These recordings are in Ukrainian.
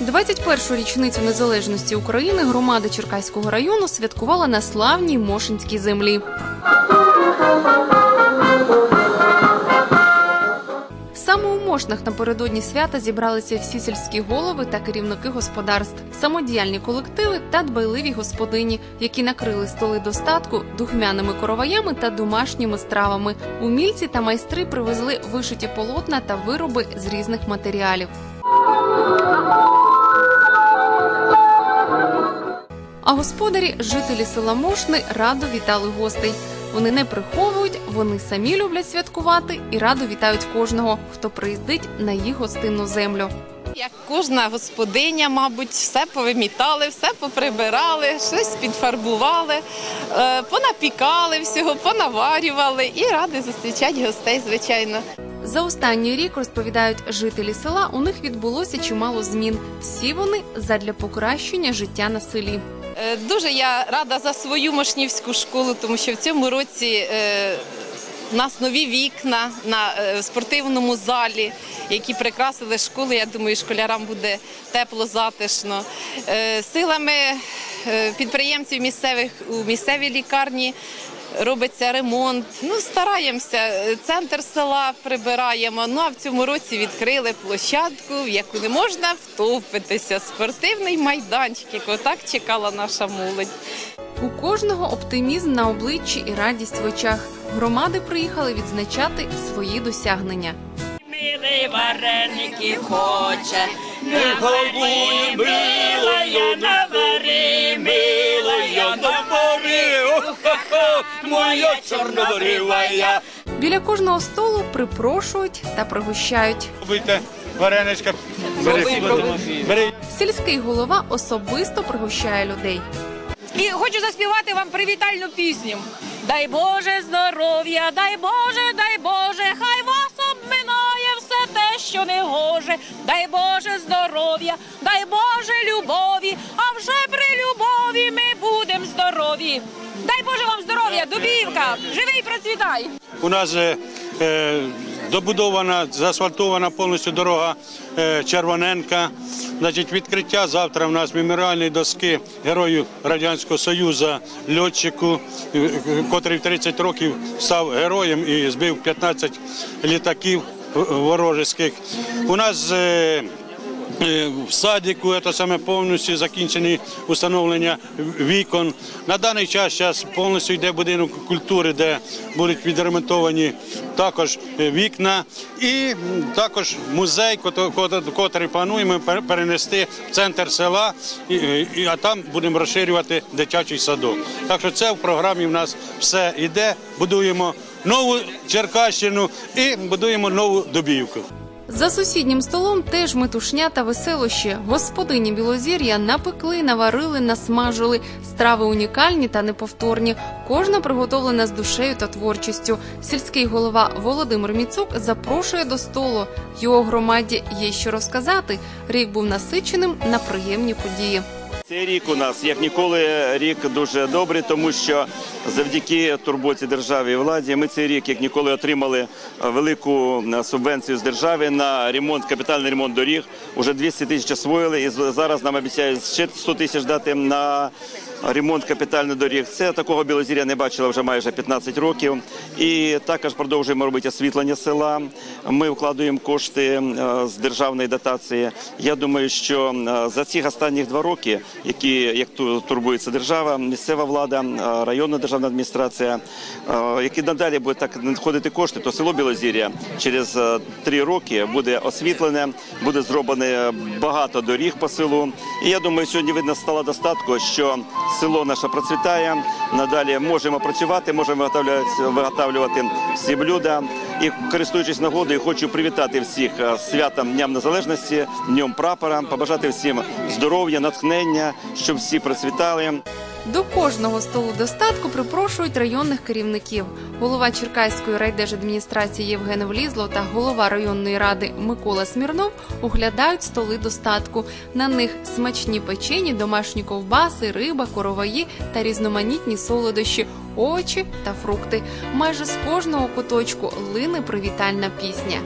21-шу річницю незалежності України громада Черкаського району святкувала на славній Мошинській землі. Саме у Мошнах напередодні свята зібралися всі сільські голови та керівники господарств, самодіяльні колективи та дбайливі господині, які накрили столи достатку духмяними короваями та домашніми стравами. Умільці та майстри привезли вишиті полотна та вироби з різних матеріалів. А господарі, жителі села Мошни, радо вітали гостей. Вони не приховують, вони самі люблять святкувати і радо вітають кожного, хто приїздить на їх гостинну землю. Як кожна господиня, мабуть, все повимітали, все поприбирали, щось підфарбували, е, понапікали всього, понаварювали і раді зустрічати гостей, звичайно. За останній рік розповідають жителі села. У них відбулося чимало змін. Всі вони задля покращення життя на селі. Е, Дуже я рада за свою мошнівську школу, тому що в цьому році у нас нові вікна на е, спортивному залі, які прикрасили школу. Я думаю, школярам буде тепло, затишно. Е, Силами е, підприємців місцевих у місцевій лікарні. Робиться ремонт. Ну стараємося. Центр села прибираємо. Ну а в цьому році відкрили площадку, в яку не можна втопитися. Спортивний майданчик, якого так чекала наша молодь. У кожного оптимізм на обличчі і радість в очах. Громади приїхали відзначати свої досягнення. Милий вареники хоче, Не голубує, милою, навари, милою, навари, ох-ха-ха, моя чорноворивая. Біля кожного столу припрошують та пригощають. Будьте вареничка, бери, бери. Сільський голова особисто пригощає людей. І хочу заспівати вам привітальну пісню. Дай Боже здоров'я, дай Боже, дай Боже, хай що не гоже. Дай Боже здоров'я, дай Боже любові, а вже при любові ми будемо здорові. Дай Боже вам здоров'я, Дубівка, живий процвітай! У нас е, добудована, заасфальтована повністю дорога е, Червоненка. Значить, відкриття завтра в нас меморіальної доски герою Радянського Союзу, льотчику, е, е, котрий в 30 років став героєм і збив 15 літаків е, ворожих. У нас е, Е, в садіку це саме повністю закінчені установлення вікон. На даний час зараз повністю йде будинок культури, де будуть відремонтовані також е, вікна, і також музей, котрий плануємо перенести в центр села, е, а там будемо розширювати дитячий садок. Так що це в програмі в нас все йде. Будуємо нову Черкащину і будуємо нову Дубівку. За сусіднім столом теж метушня та веселощі. Господині Білозір'я напекли, наварили, насмажили. Страви унікальні та неповторні. Кожна приготовлена з душею та творчістю. Сільський голова Володимир Міцук запрошує до столу. Його громаді є що розказати. Рік був насиченим на приємні події. Цей рік у нас як ніколи рік дуже добрий, тому що завдяки турботі держави і владі ми цей рік як ніколи отримали е, велику е, субвенцію з держави на ремонт, капітальний ремонт доріг. Уже 200 тисяч освоїли, і зараз нам обіцяють ще 100 тисяч дати на ремонт капітальних доріг. Це такого білозір'я не бачила вже майже 15 років. І також продовжуємо робити освітлення села. Ми вкладаємо кошти е, з державної дотації. Я думаю, що е, за ці останні два роки, які як турбується держава, місцева влада, е, районна державна адміністрація, які надалі буде так надходити кошти, то село Білозір'я через три роки буде освітлене, буде зроблено багато доріг по селу. І я думаю, сьогодні видно стало достатку, що село наше процвітає. Надалі можемо працювати, можемо виготовлювати, виготовлювати всі блюда. І користуючись нагодою, хочу привітати всіх е, святом Дням Незалежності, Днем прапора, побажати всім здоров'я, натхнення, щоб всі процвітали. До кожного столу достатку припрошують районних керівників. Голова Черкаської райдержадміністрації Євген Влізло та голова районної ради Микола Смірнов оглядають столи достатку. На них смачні печені, домашні ковбаси, риба, короваї та різноманітні солодощі, овочі та фрукти. Майже з кожного куточку лине привітальна пісня.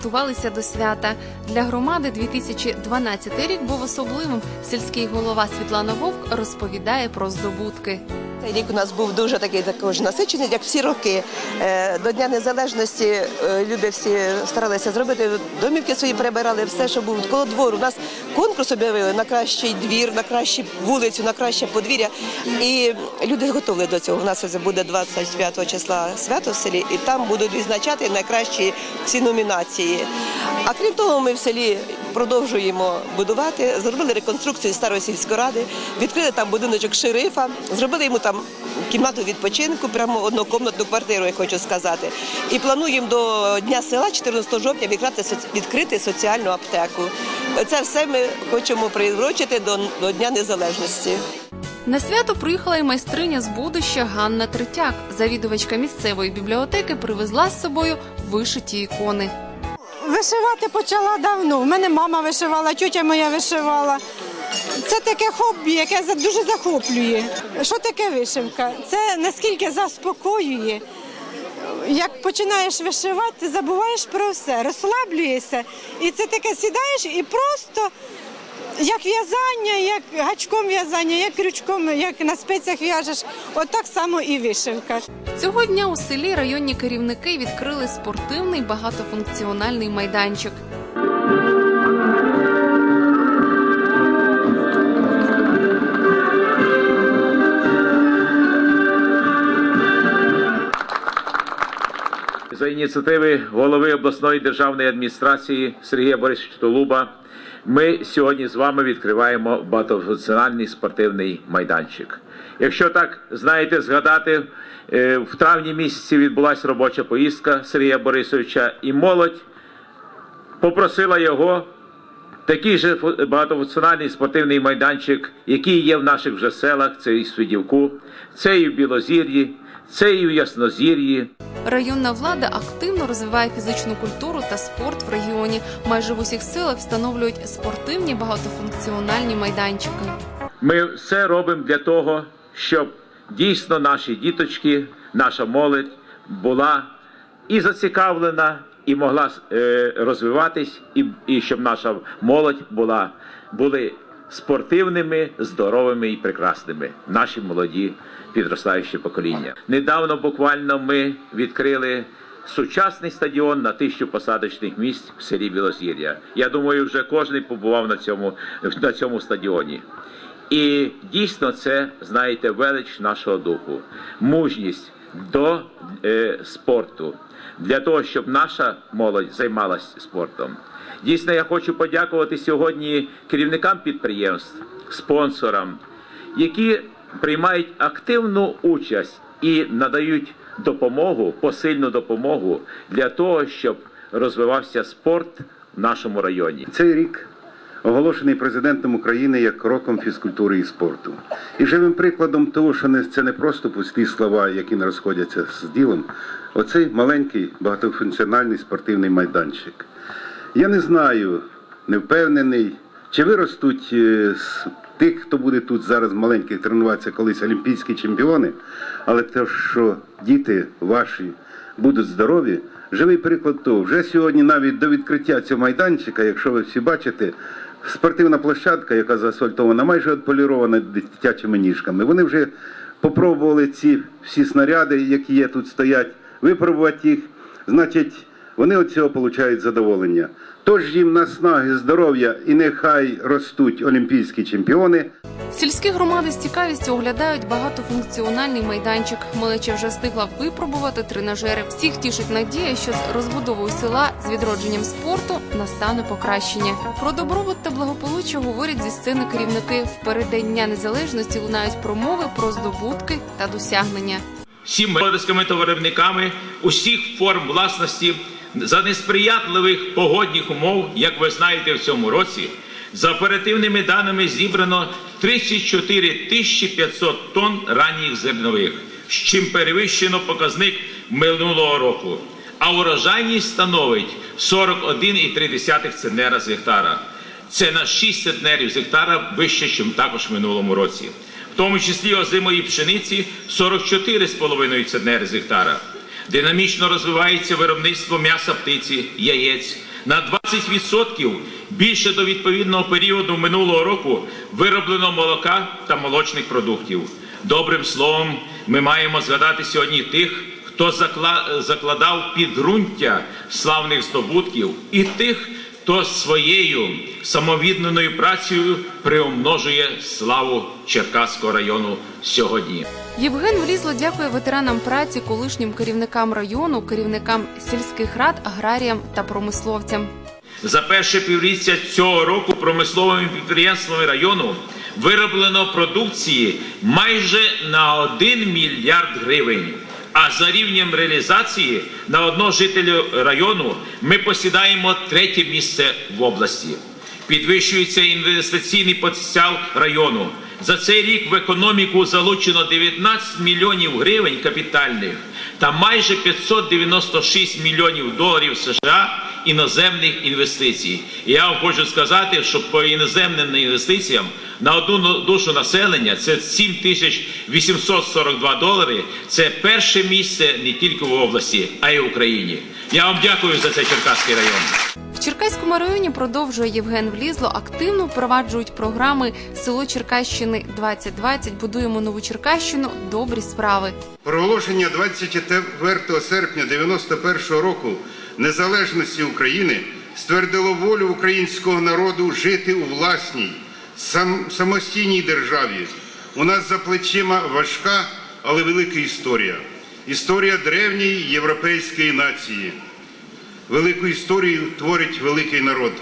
Підготувалися до свята. Для громади 2012 рік був особливим. Сільський голова Світлана Вовк розповідає про здобутки. Цей рік у нас був дуже такий також насичений, як всі роки. Е, До Дня Незалежності е, люди всі старалися зробити домівки свої прибирали, все, що було коло двору. У нас конкурс об'явили на кращий двір, на кращу вулицю, на краще подвір'я. І люди готові до цього. У нас буде 25 числа свято в селі, і там будуть відзначати найкращі всі номінації. А крім того, ми в селі продовжуємо будувати. Зробили реконструкцію старої сільської ради, відкрили там будиночок шерифа, зробили йому там кімнату відпочинку, прямо однокомнатну квартиру, я хочу сказати. І плануємо до Дня села, 14 жовтня, відкрити, соці- відкрити соціальну аптеку. Це все ми хочемо приурочити до, до Дня Незалежності. На свято приїхала й майстриня з будуща Ганна Третяк. Завідувачка місцевої бібліотеки привезла з собою вишиті ікони. Вишивати почала давно. У мене мама вишивала, тютя моя вишивала. Це таке хобі, яке дуже захоплює. Що таке вишивка? Це наскільки заспокоює. Як починаєш вишивати, забуваєш про все, розслаблюєшся. І це таке сідаєш і просто як в'язання, як гачком в'язання, як крючком, як на спецях в'яжеш, от так само і вишивка. Цього дня у селі районні керівники відкрили спортивний багатофункціональний майданчик. Ініціативи голови обласної державної адміністрації Сергія Борисовича Толуба ми сьогодні з вами відкриваємо багатофункціональний спортивний майданчик. Якщо так знаєте, згадати, е, в травні місяці відбулася робоча поїздка Сергія Борисовича, і молодь попросила його такий же багатофункціональний спортивний майданчик, який є в наших вже селах, це і в Свідівку, це і в Білозір'ї, це і в Яснозір'ї. Районна влада активно розвиває фізичну культуру та спорт в регіоні. Майже в усіх селах встановлюють спортивні багатофункціональні майданчики. Ми все робимо для того, щоб дійсно наші діточки, наша молодь була і зацікавлена, і могла е, розвиватись, і, і щоб наша молодь була були спортивними, здоровими і прекрасними. Наші молоді підростаючі покоління. Недавно буквально ми відкрили. Сучасний стадіон на тисячу посадочних місць в селі Білозір'я. Я думаю, вже кожен побував на цьому, на цьому стадіоні. І дійсно це, знаєте, велич нашого духу, мужність до е, спорту, для того, щоб наша молодь займалася спортом. Дійсно, я хочу подякувати сьогодні керівникам підприємств, спонсорам, які приймають активну участь і надають допомогу, посильну допомогу для того, щоб розвивався спорт в нашому районі. Цей рік оголошений президентом України як роком фізкультури і спорту. І живим прикладом того, що це не просто пусті слова, які не розходяться з ділом. Оцей маленький багатофункціональний спортивний майданчик. Я не знаю, не впевнений, чи виростуть е, тих, хто буде тут зараз маленьких тренуватися, колись олімпійські чемпіони, але те, що діти ваші будуть здорові, живий приклад того. Вже сьогодні навіть до відкриття цього майданчика, якщо ви всі бачите, спортивна площадка, яка заасфальтована, майже отполірована дитячими ніжками. Вони вже попробували ці всі снаряди, які є тут стоять, випробувати їх. Значить, вони від цього отримують задоволення. Тож їм наснаги, здоров'я і нехай ростуть олімпійські чемпіони. Сільські громади з цікавістю оглядають багатофункціональний майданчик. Малеча вже встигла випробувати тренажери. Всіх тішить надія, що з розбудовою села з відродженням спорту настане покращення. Про добробут та благополуччя говорять зі сцени керівники. В переддень Дня незалежності лунають промови про здобутки та досягнення. всім молодицькими товаровниками усіх форм власності за несприятливих погодних умов, як ви знаєте, в цьому році за оперативними даними зібрано 34 тисячі 500 тонн ранніх зернових, з чим перевищено показник минулого року. А урожайність становить 41,3 центнера з гектара. Це на 6 центнерів з гектара вище, ніж також в минулому році. В тому числі озимої пшениці 44,5 центнери з гектара. Динамічно розвивається виробництво м'яса птиці, яєць, На 20% більше до відповідного періоду минулого року вироблено молока та молочних продуктів. Добрим словом, ми маємо згадати сьогодні тих, хто закладав підґрунтя славних здобутків, і тих, хто своєю самовідданою працею приумножує славу Черкаського району сьогодні. Євген Влізло дякує ветеранам праці, колишнім керівникам району, керівникам сільських рад, аграріям та промисловцям. За перше півріччя цього року промисловими підприємствами району вироблено продукції майже на 1 мільярд гривень. А за рівнем реалізації на одного жителя району ми посідаємо третє місце в області. Підвищується інвестиційний потенціал району. За цей рік в економіку залучено 19 мільйонів гривень капітальних та майже 596 мільйонів доларів США іноземних інвестицій. І я вам хочу сказати, що по іноземним інвестиціям на одну душу населення це 7842 долари. Це перше місце не тільки в області, а й в Україні. Я вам дякую за це Черкаський район. Черкаському районі продовжує Євген Влізло. Активно впроваджують програми Село Черкащини 2020 Будуємо нову Черкащину. Добрі справи. Проголошення 24 серпня 91 року незалежності України ствердило волю українського народу жити у власній, сам, самостійній державі. У нас за плечима важка, але велика історія. Історія древньої європейської нації. Велику історію творить великий народ.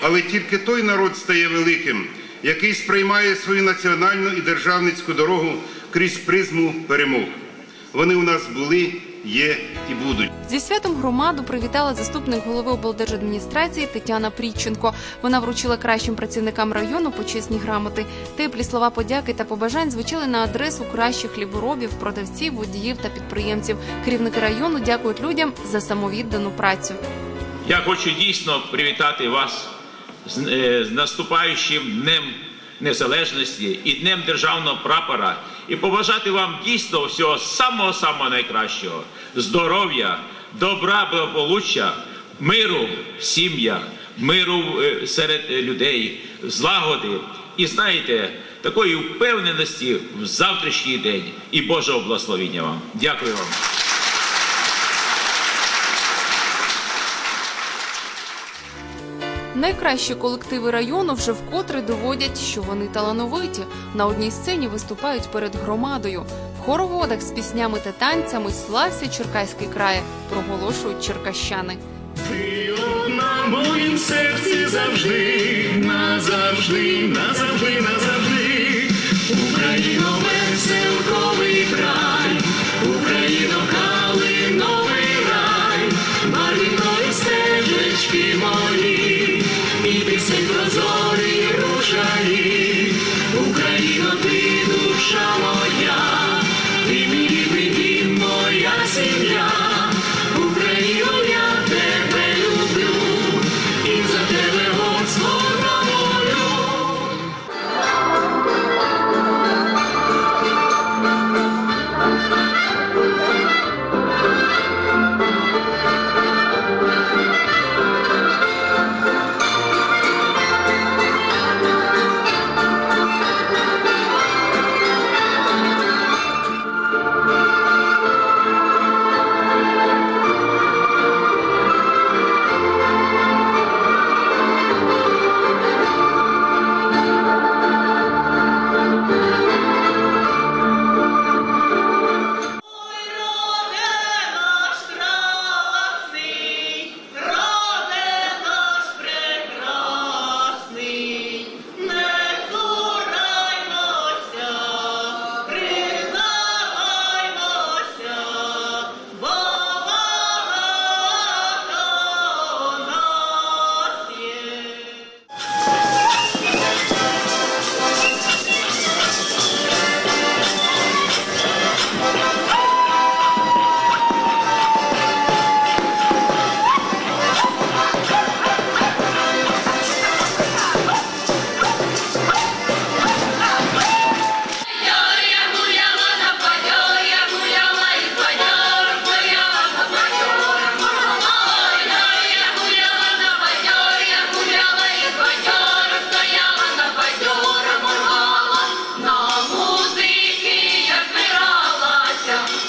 Але тільки той народ стає великим, який сприймає свою національну і державницьку дорогу крізь призму перемог. Вони у нас були, є і будуть. Зі святом громаду привітала заступник голови облдержадміністрації Тетяна Пріченко. Вона вручила кращим працівникам району почесні грамоти. Теплі слова подяки та побажань звучали на адресу кращих хліборобів, продавців, водіїв та підприємців. Керівники району дякують людям за самовіддану працю. Я хочу дійсно привітати вас з, е, з наступаючим Днем Незалежності і Днем Державного прапора і побажати вам дійсно всього самого самого найкращого здоров'я, добра, благополуччя, миру в сім'ях, миру е, серед е, людей, злагоди і знаєте, такої впевненості в завтрашній день і Божого благословення вам. Дякую вам. Найкращі колективи району вже вкотре доводять, що вони талановиті. На одній сцені виступають перед громадою. В хороводах з піснями та танцями слався Черкаський край, проголошують черкащани. Ти одна в моїм серці завжди, назавжди, назавжди, назавжди.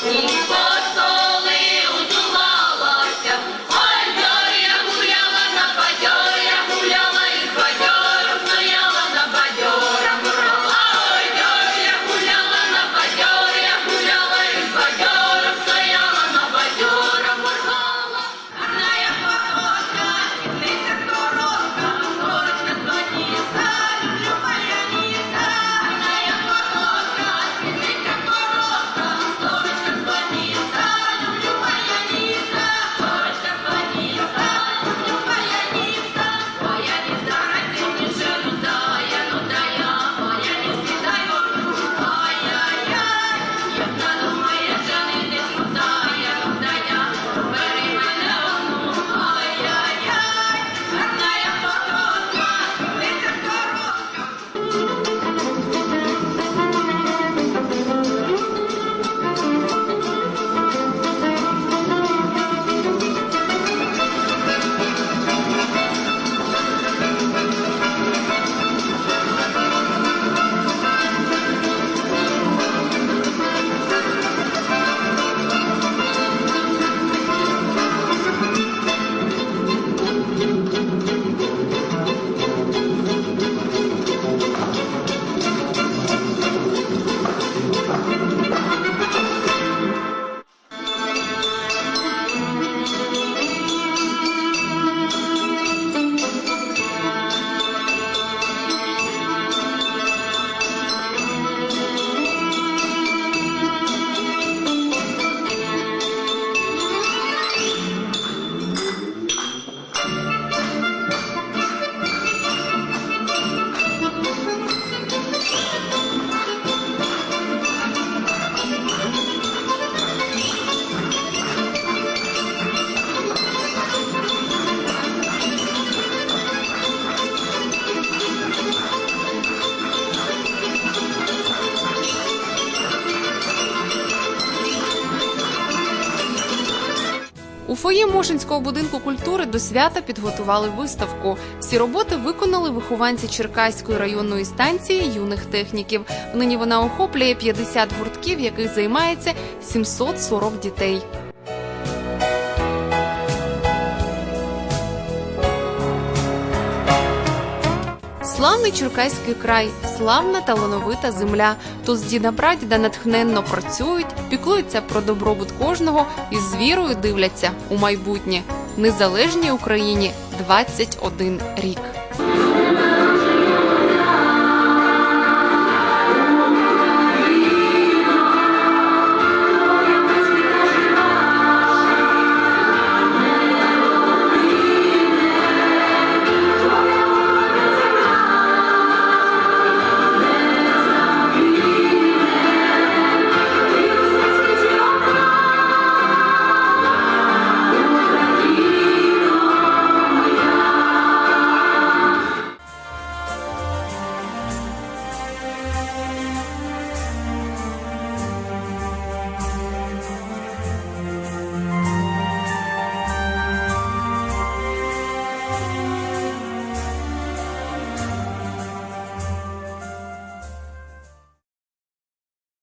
Sim, фоє будинку культури до свята підготували виставку. Всі роботи виконали вихованці Черкаської районної станції юних техніків. Нині вона охоплює 50 гуртків, яких займається 740 дітей. Славний Черкаський край, славна талановита земля. Тут з діда прадіда натхненно працюють, піклуються про добробут кожного і з вірою дивляться у майбутнє. Незалежній Україні 21 рік.